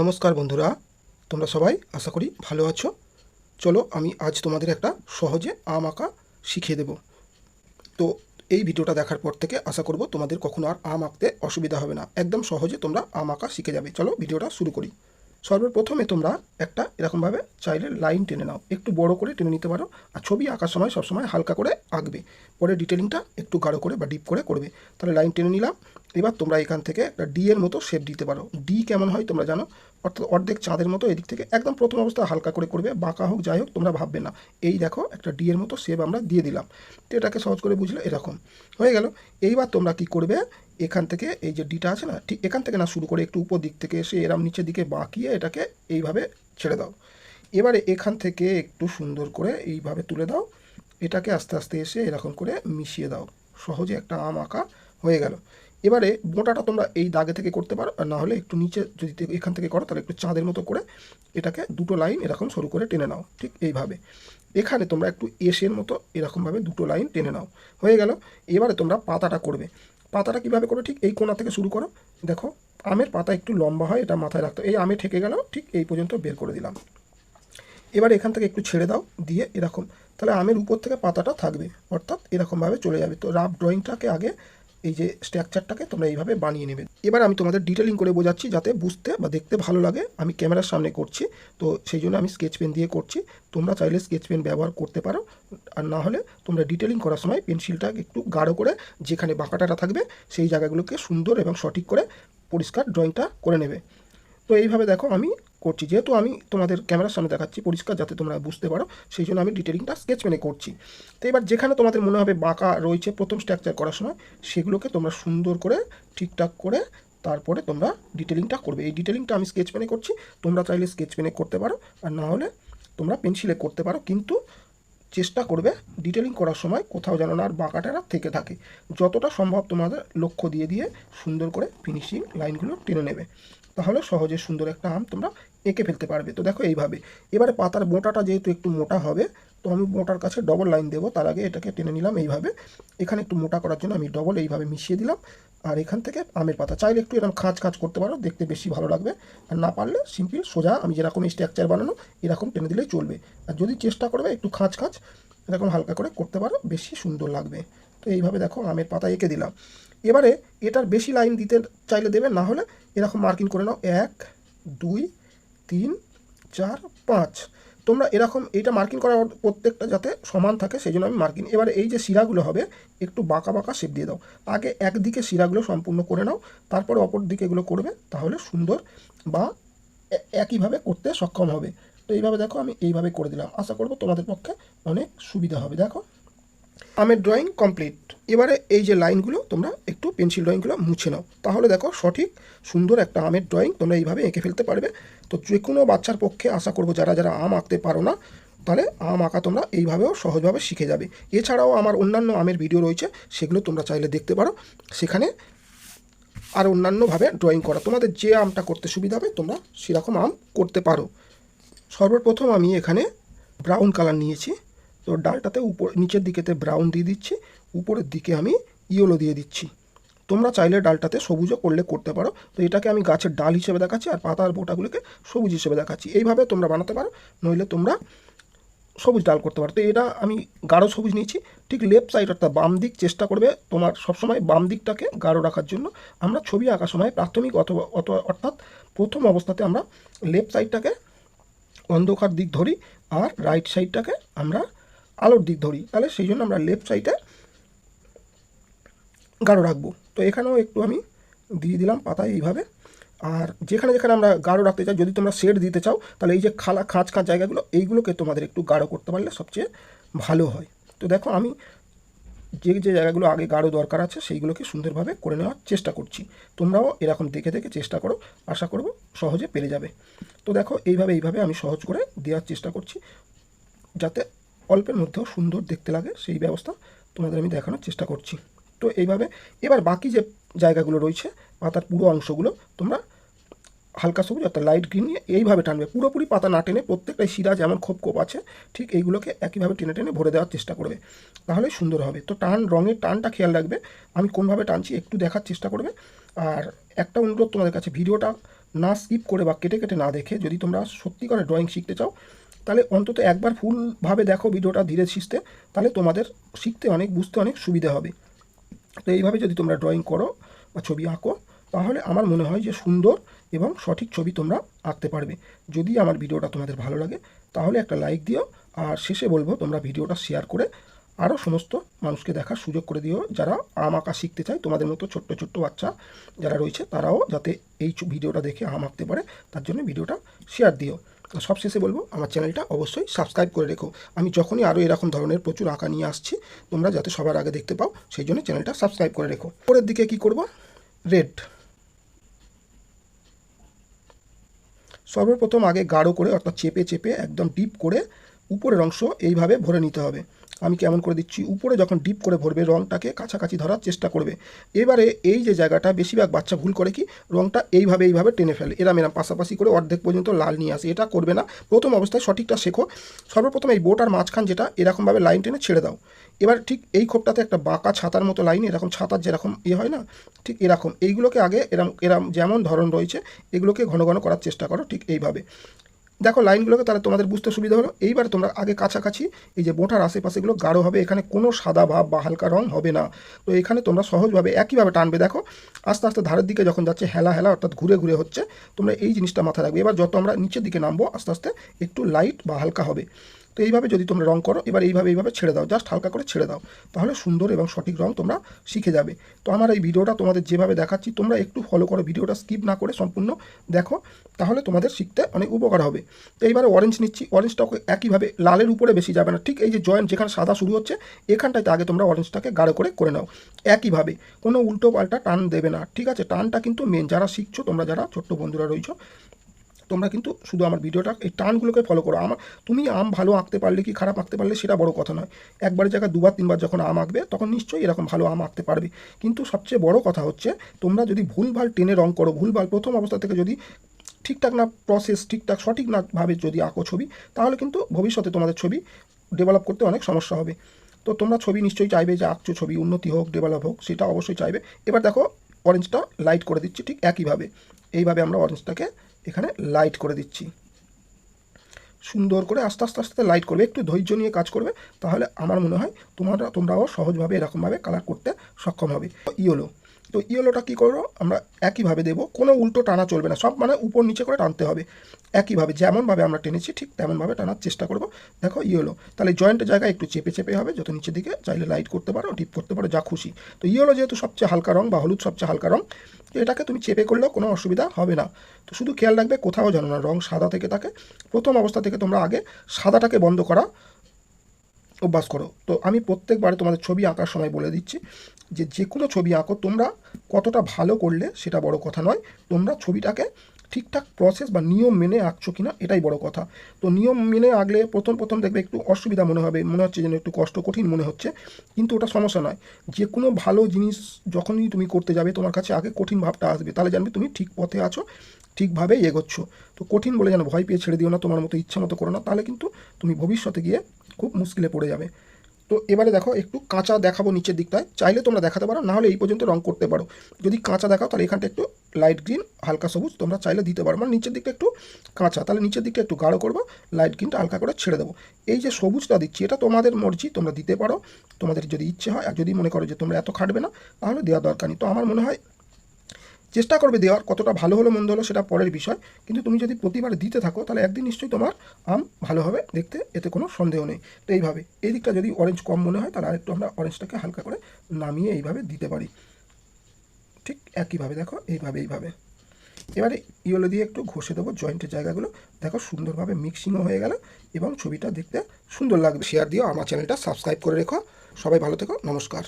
নমস্কার বন্ধুরা, তোমরা সবাই আশা করি ভালো আছো। চলো আমি আজ তোমাদের একটা সহজে আম আঁকা শিখিয়ে দেব। তো এই ভিডিওটা দেখার পর থেকে আশা করব তোমাদের কখনো আর আম আঁকতে অসুবিধা হবে না। একদম সহজে তোমরা আম আঁকা শিখে যাবে। চলো ভিডিওটা শুরু করি। সর্বপ্রথমে তোমরা একটা এরকমভাবে চাইলে লাইন টেনে নাও। একটু বড় করে টেনে নিতে পারো আর ছবি আঁকার সময় সবসময় হালকা করে আঁকবে। পরে ডিটেলিংটা একটু গাঢ় করে বা ডিপ করে করবে। তাহলে লাইন টেনে নিলাম। এবার তোমরা এখান থেকে একটা ডি এর মতো শেপ দিতে পারো। ডি কেমন হয় তোমরা জানো? অর্থাৎ অর্ধেক চাঁদের মতো এদিক থেকে একদম প্রথম অবস্থা হালকা করে করবে, বাঁকা হোক, যাই হোক, তোমরা ভাববে না। এই দেখো, একটা ডি এর মতো শেপ আমরা দিয়ে দিলাম। তো এটাকে সহজ করে বুঝলে এরকম। হয়ে গেল। এইবার তোমরা কি করবে? এখান থেকে এই যে ডিটা আছে না, ঠিক এখান থেকে না, শুরু করে একটু উপর দিক থেকে এসে এরম নিচের দিকে বাঁকিয়ে এটাকে এইভাবে ছেড়ে দাও। এবারে এখান থেকে একটু সুন্দর করে এইভাবে তুলে দাও। এটাকে আস্তে আস্তে এসে এরকম করে মিশিয়ে দাও। সহজে একটা আম আঁকা হয়ে গেল। এবারে মোটাটা তোমরা এই দাগে থেকে করতে পারো, আর না হলে একটু নিচে যদি এখান থেকে করো, তাহলে একটু চাঁদের মতো করে এটাকে দুটো লাইন এরকম সরু করে টেনে নাও, ঠিক এইভাবে। এখানে তোমরা একটু এসের মতো এরকমভাবে দুটো লাইন টেনে নাও। হয়ে গেল, এবারে তোমরা পাতাটা করবে। পাতাটা কীভাবে করো ঠিক এই কোণা থেকে শুরু করো। দেখো, আমের পাতা একটু লম্বা হয়, এটা মাথায় রাখতে এই আমে ঠেকে গেল, ঠিক এই পর্যন্ত বের করে দিলাম। এবার এখান থেকে একটু ছেড়ে দাও, দিয়ে এরকম। তাহলে আমের উপর থেকে পাতাটা থাকবে, অর্থাৎ এরকমভাবে চলে যাবে। তো রাফ ড্রয়িংটাকে আগে এই যে স্ট্রাকচারটাকে তোমরা এইভাবে বানিয়ে নেবে। এবার আমি তোমাদের ডিটেলিং করে বোঝাচ্ছি যাতে বুঝতে বা দেখতে ভালো লাগে। আমি ক্যামেরার সামনে করছি, তো সেই জন্য আমি স্কেচ পেন দিয়ে করছি। তোমরা চাইলে স্কেচ পেন ব্যবহার করতে পারো। আর না হলে তোমরা ডিটেলিং করার সময় পেন্সিলটাকে একটু গাঢ় করে যেখানে বাঁকাটাটা থাকবে, সেই জায়গাগুলোকে সুন্দর এবং সঠিক করে পরিষ্কার ড্রয়িংটা করে নেবে। তো এইভাবে দেখো আমি করছি। যেহেতু আমি তোমাদের ক্যামেরার সামনে দেখাচ্ছি পরিষ্কার, যাতে তোমরা বুঝতে পারো, সেই জন্য আমি ডিটেলিংটা স্কেচ পেনে করছি। তো এবার যেখানে তোমাদের মনে হবে বাঁকা রয়েছে প্রথম স্ট্রাকচার করার সময়, সেগুলোকে তোমরা সুন্দর করে ঠিকঠাক করে তারপরে তোমরা ডিটেলিংটা করবে। এই ডিটেলিংটা আমি স্কেচ পেনে করছি, তোমরা চাইলে স্কেচ পেনে করতে পারো, আর না হলে তোমরা পেন্সিলে করতে পারো, কিন্তু চেষ্টা করবে ডিটেলিং করার সময় কোথাও যেন না আর বাঁকাটারা থেকে থাকে। যতটা সম্ভব তোমাদের লক্ষ্য দিয়ে দিয়ে সুন্দর করে ফিনিশিং লাইনগুলো টেনে নেবে। তাহলে সহজে সুন্দর একটা আম তোমরা এঁকে ফেলতে পারবে। তো দেখো এইভাবে। এবারে পাতার মোটাটা যেহেতু একটু মোটা হবে, তো আমি মোটার কাছে ডবল লাইন দেবো। তার আগে এটাকে টেনে নিলাম এইভাবে। এখানে একটু মোটা করার জন্য আমি ডবল এইভাবে মিশিয়ে দিলাম। আর এখান থেকে আমের পাতা। চাইলে একটু এরকম খাঁচ খাঁচ করতে পারো, দেখতে বেশি ভালো লাগবে। আর না পারলে সিম্পল সোজা আমি যেরকম স্ট্রাকচার বানানো, এরকম টেনে দিলেই চলবে। আর যদি চেষ্টা করবে একটু খাঁচ খাঁচ এরকম হালকা করে করতে পারো, বেশি সুন্দর লাগবে। তো এইভাবে দেখো আমের পাতা এঁকে দিলাম। এবারে এটার বেশি লাইন দিতে চাইলে দেবে না হলে এরকম মার্কিং করে নাও। এক, দুই তিন, চার, পাঁচ। তোমরা এরকম এইটা মার্কিং করার প্রত্যেকটা যাতে সমান থাকে সেই জন্য আমি মার্কিং এবারে এই যে শিরাগুলো হবে, একটু বাঁকা বাঁকা শেপ দিয়ে দাও। আগে একদিকে শিরাগুলো সম্পূর্ণ করে নাও, তারপরে অপর দিকে এগুলো করবে, তাহলে সুন্দর বা একইভাবে করতে সক্ষম হবে। তো এইভাবে দেখো, আমি এইভাবে করে দিলাম। আশা করব তোমাদের পক্ষে অনেক সুবিধা হবে। দেখো আমের ড্রয়িং কমপ্লিট এবারে এই যে লাইনগুলো তোমরা একটু পেন্সিল ড্রয়িংগুলো মুছে নাও। তাহলে দেখো সঠিক সুন্দর একটা আমের ড্রয়িং তোমরা এইভাবে এঁকে ফেলতে পারবে। তো যে কোনো বাচ্চার পক্ষে আশা করব যারা যারা আম আঁকতে পারো না, তাহলে আম আঁকা তোমরা এইভাবেও সহজভাবে শিখে যাবে। এছাড়াও আমার অন্যান্য আমের ভিডিও রয়েছে, সেগুলো তোমরা চাইলে দেখতে পারো। সেখানে আর অন্যান্যভাবে ড্রয়িং করা। তোমাদের যে আমটা করতে সুবিধা হবে, তোমরা সেরকম আম করতে পারো। সর্বপ্রথম আমি এখানে ব্রাউন কালার নিয়েছি। তো ডালটাতে উপর, নিচের দিকেতে ব্রাউন দিয়ে দিচ্ছি, উপরের দিকে আমি ইয়েলো দিয়ে দিচ্ছি। তোমরা চাইলে ডালটাতে সবুজও করলে করতে পারো। তো এটাকে আমি গাছের ডাল হিসেবে দেখাচ্ছি আর পাতার বোটাগুলোকে সবুজ হিসেবে দেখাচ্ছি। এইভাবে তোমরা বানাতে পারো, নইলে তোমরা সবুজ ডাল করতে পারো। তো এটা আমি গাঢ় সবুজ নিয়েছি, ঠিক লেফট সাইড অর্থাৎ বাম দিক চেষ্টা করবে তোমার সবসময় বাম দিকটাকে গাঢ় রাখার জন্য। আমরা ছবি আঁকার সময় প্রাথমিক অথবা অথবা অর্থাৎ প্রথম অবস্থাতে আমরা লেফট সাইডটাকে অন্ধকার দিক ধরি আর রাইট সাইডটাকে আমরা আলোর দিক ধরি, তাহলে সেই জন্য আমরা লেফট সাইডে গাঢ় রাখব। তো এখানেও একটু আমি দিয়ে দিলাম পাতায় এইভাবে। আর যেখানে যেখানে আমরা গাঢ় রাখতে চাই, যদি তোমরা শেড দিতে চাও, তাহলে এই যে খালা খাঁচ খাঁচ জায়গাগুলো, এইগুলোকে তোমাদের একটু গাঢ় করতে পারলে সবচেয়ে ভালো হয়। তো দেখো আমি যে যে জায়গাগুলো আগে গাঢ় দরকার আছে, সেইগুলোকে সুন্দরভাবে করে নেওয়ার চেষ্টা করছি। তোমরাও এরকম দেখে দেখে চেষ্টা করো, আশা করব সহজে পেরে যাবে। তো দেখো এইভাবে এইভাবে আমি সহজ করে দেওয়ার চেষ্টা করছি, যাতে অল্পের মধ্যেও সুন্দর দেখতে লাগে, সেই ব্যবস্থা তোমাদের আমি দেখানোর চেষ্টা করছি। তো এইভাবে এবার বাকি যে জায়গাগুলো রয়েছে, পাতার পুরো অংশগুলো তোমরা হালকা সবুজ অর্থাৎ লাইট গ্রিন নিয়ে এইভাবে টানবে। পুরোপুরি পাতা না টেনে প্রত্যেকটা শিরা যেমন খোপ খোপ আছে, ঠিক এইগুলোকে একইভাবে টেনে টেনে ভরে দেওয়ার চেষ্টা করবে। তাহলে সুন্দর হবে। তো টান, রঙের টানটা খেয়াল রাখবে। আমি কোনভাবে টানছি একটু দেখার চেষ্টা করবে। আর একটা অনুরোধ তোমাদের কাছে, ভিডিওটা না স্কিপ করে বা কেটে কেটে না দেখে যদি তোমরা সত্যি করে ড্রয়িং শিখতে চাও তাহলে অন্তত একবার ফুলভাবে দেখো ভিডিওটা ধীরে শিখতে তাহলে তোমাদের শিখতে অনেক, বুঝতে অনেক সুবিধা হবে। তো এইভাবে যদি তোমরা ড্রয়িং করো বা ছবি আঁকো, তাহলে আমার মনে হয় যে সুন্দর এবং সঠিক ছবি তোমরা আঁকতে পারবে। যদি আমার ভিডিওটা তোমাদের ভালো লাগে, তাহলে একটা লাইক দিও, আর শেষে বলব, তোমরা ভিডিওটা শেয়ার করে আরও সমস্ত মানুষকে দেখার সুযোগ করে দিও, যারা আম আঁকা শিখতে চায়। তোমাদের মতো ছোট্ট ছোট্ট বাচ্চা যারা রয়েছে, তারাও যাতে এই ভিডিওটা দেখে আম আঁকতে পারে, তার জন্য ভিডিওটা শেয়ার দিও। সবশেষে বলব, আমার চ্যানেলটা অবশ্যই সাবস্ক্রাইব করে রেখো। আমি যখনই আরও এরকম ধরনের প্রচুর আঁকা নিয়ে আসছি, তোমরা যাতে সবার আগে দেখতে পাও, সেই জন্য চ্যানেলটা সাবস্ক্রাইব করে রেখো। পরের দিকে কি করব? রেড সর্বপ্রথম আগে গাঢ় করে, অর্থাৎ চেপে চেপে, একদম ডিপ করে, উপরের অংশ এইভাবে ভরে নিতে হবে। আমি কেমন করে দিচ্ছি? উপরে যখন ডিপ করে ভরবে রঙটাকে কাছাকাছি ধরার চেষ্টা করবে। এবারে এই যে জায়গাটা, বেশিরভাগ বাচ্চা ভুল করে কি? রঙটা এইভাবে এইভাবে টেনে ফেলে। এরা মেরাম পাশাপাশি করে অর্ধেক পর্যন্ত লাল নিয়ে আসে। এটা করবে না। প্রথম অবস্থায় সঠিকটা শেখো। সর্বপ্রথম এই বোটার মাঝখান যেটা, এরকমভাবে লাইন টেনে ছেড়ে দাও। এবার ঠিক এই খোপটাতে একটা বাঁকা ছাতার মতো লাইন, এরকম ছাতার যেরকম ইয়ে হয় না? ঠিক এরকম। এইগুলোকে আগে এরম এরম যেমন ধরন রয়েছে, এগুলোকে ঘন ঘন করার চেষ্টা করো ঠিক এইভাবে। দেখো লাইনগুলোকে তাহলে তোমাদের বুঝতে সুবিধা হলো। এইবার তোমরা আগে কাছাকাছি এই যে বোটার আশেপাশেগুলো গাঢ় হবে, এখানে কোনো সাদা ভাব বা হালকা রং হবে না। তো এখানে তোমরা সহজভাবে একইভাবে টানবে, দেখো। আস্তে আস্তে ধারের দিকে যখন যাচ্ছে, হেলা হেলা অর্থাৎ ঘুরে ঘুরে হচ্ছে, তোমরা এই জিনিসটা মাথায় রাখবে। এবার যত আমরা নিচের দিকে নামবো, আস্তে আস্তে একটু লাইট বা হালকা হবে। তো এইভাবে যদি তোমরা রং করো, এবার এইভাবে এইভাবে ছেড়ে দাও জাস্ট হালকা করে ছেড়ে দাও। তাহলে সুন্দর এবং সঠিক রং তোমরা শিখে যাবে। তো আমার এই ভিডিওটা তোমাদের যেভাবে দেখাচ্ছি, তোমরা একটু ফলো করো, ভিডিওটা স্কিপ না করে সম্পূর্ণ দেখো, তাহলে তোমাদের শিখতে অনেক উপকার হবে। তো এইবারে অরেঞ্জ নিচ্ছি অরেঞ্জটাকে একইভাবে লালের উপরে বেশি যাবে না। ঠিক এই যে জয়েন্ট যেখানে সাদা শুরু হচ্ছে এখানটাতে আগে তোমরা অরেঞ্জটাকে গাঢ় করে করে নাও। একইভাবে, কোনো উল্টো পাল্টা টান দেবে না। ঠিক আছে, টানটা কিন্তু মেন যারা শিখছো, তোমরা যারা ছোট্ট বন্ধুরা রয়েছো তোমরা কিন্তু শুধু আমার ভিডিওটা এই টানগুলোকে ফলো করো। আমার তুমি আম ভালো আঁকতে পারলে কি খারাপ আঁকতে পারলে সেটা বড় কথা নয়। একবার জায়গায় দুবার, তিনবার যখন আম আঁকবে, তখন নিশ্চয়ই এরকম ভালো আম আঁকতে পারবে। কিন্তু সবচেয়ে বড় কথা হচ্ছে, তোমরা যদি ভুলভাল টেনে রং করো, ভুলভাল প্রথম অবস্থা থেকে যদি ঠিকঠাক না প্রসেস ঠিকঠাক সঠিক নাভাবে যদি আঁকো ছবি, তাহলে কিন্তু ভবিষ্যতে তোমাদের ছবি ডেভেলপ করতে অনেক সমস্যা হবে। তো তোমরা ছবি নিশ্চয়ই চাইবে যে আঁকছো ছবি, উন্নতি হোক ডেভেলপ হোক, সেটা অবশ্যই চাইবে। এবার দেখো অরেঞ্জটা লাইট করে দিচ্ছি ঠিক একইভাবে। এইভাবে আমরা অরেঞ্জটাকে এখানে লাইট করে দিচ্ছি। সুন্দর করে আস্তে আস্তে আস্তে লাইট করবে। একটু ধৈর্য নিয়ে কাজ করবে, তাহলে আমার মনে হয় তোমরা তোমরাও সহজভাবে এরকমভাবে কালার করতে সক্ষম হবে। ইয়েলো। তো ইয়েলোটা কী করো? আমরা একইভাবে দেবো। কোনো উল্টো টানা চলবে না। সব মানে উপর নিচে করে টানতে হবে। একইভাবে যেমনভাবে আমরা টেনেছি, ঠিক তেমনভাবে টানার চেষ্টা করব। দেখো ইয়েলো। তাহলে জয়েন্টের জায়গায় একটু চেপে চেপে হবে, যত নিচের দিকে চাইলে লাইট করতে পারো ডিপ করতে পারো, যা খুশি। তো ইয়েলো যেহেতু সবচেয়ে হালকা রং বা হলুদ সবচেয়ে হালকা রং, তো এটাকে তুমি চেপে করলেও কোনো অসুবিধা হবে না। তো শুধু খেয়াল রাখবে, কোথাও জানো না, রং সাদা থেকে থাকে। প্রথম অবস্থা থেকে তোমরা আগে সাদাটাকে বন্ধ করা অভ্যাস করো। তো আমি প্রত্যেকবারে তোমাদের ছবি আঁকার সময় বলে দিচ্ছি। যে যে কোনো ছবি আঁকো, তোমরা কতটা ভালো করলে সেটা বড় কথা নয়। তোমরা ছবিটাকে ঠিকঠাক প্রসেস বা নিয়ম মেনে আঁকছো কিনা, এটাই বড় কথা। তো নিয়ম মেনে আঁকলে প্রথম প্রথম দেখবে একটু অসুবিধা মনে হবে, মনে হচ্ছে যেন একটু কষ্ট, কঠিন মনে হচ্ছে। কিন্তু ওটা সমস্যা নয়। যে কোনো ভালো জিনিস যখনই তুমি করতে যাবে, তোমার কাছে আগে কঠিন ভাবটা আসবে। তাহলে জানবে তুমি ঠিক পথে আছো, ঠিকভাবেই এগোচ্ছ। তো কঠিন বলে যেন ভয় পেয়ে ছেড়ে দিও না, তোমার মতো ইচ্ছা মতো করো না, তাহলে কিন্তু তুমি ভবিষ্যতে গিয়ে খুব মুশকিলে পড়ে যাবে। তো এবারে দেখো, একটু কাঁচা দেখাবো নিচের দিকটায়। চাইলে তোমরা দেখাতে পারো, নাহলে এই পর্যন্ত রং করতে পারো। যদি কাঁচা দেখাও, তাহলে এখানটা একটু লাইট গ্রিন হালকা সবুজ, তোমরা চাইলে দিতে পারো। মানে নিচের দিকটা একটু কাঁচা, তাহলে নিচের দিকটা একটু গাঢ় করব লাইট গ্রিনটা হালকা করে ছেড়ে দেবো। এই যে সবুজটা দিচ্ছি, এটা তোমাদের মর্জি, তোমরা দিতে পারো। তোমাদের যদি ইচ্ছে হয়, আর যদি মনে করো যে তোমরা এত খাটবে না, তাহলে দেওয়া দরকার নেই। তো আমার মনে হয় চেষ্টা করবে দেওয়ার, কতটা ভালো হলো, মন্দ হলো, সেটা পরের বিষয়। কিন্তু তুমি যদি প্রতিবার দিতে থাকো, তাহলে একদিন নিশ্চয়ই তোমার আম ভালো হবে দেখতে, এতে কোনো সন্দেহ নেই। তো এইভাবে, এই দিকটা যদি অরেঞ্জ কম মনে হয়, তাহলে আরেকটু আমরা অরেঞ্জটাকে হালকা করে নামিয়ে এইভাবে দিতে পারি। ঠিক একইভাবে, দেখো, এইভাবে এইভাবে। এবারে ইয়েলো দিয়ে একটু ঘষে দেবো জয়েন্টের জায়গাগুলো। দেখো, সুন্দরভাবে মিক্সিংও হয়ে গেল এবং ছবিটা দেখতে সুন্দর লাগবে। শেয়ার দিও, আমার চ্যানেলটা সাবস্ক্রাইব করে রেখো। সবাই ভালো থেকো, নমস্কার।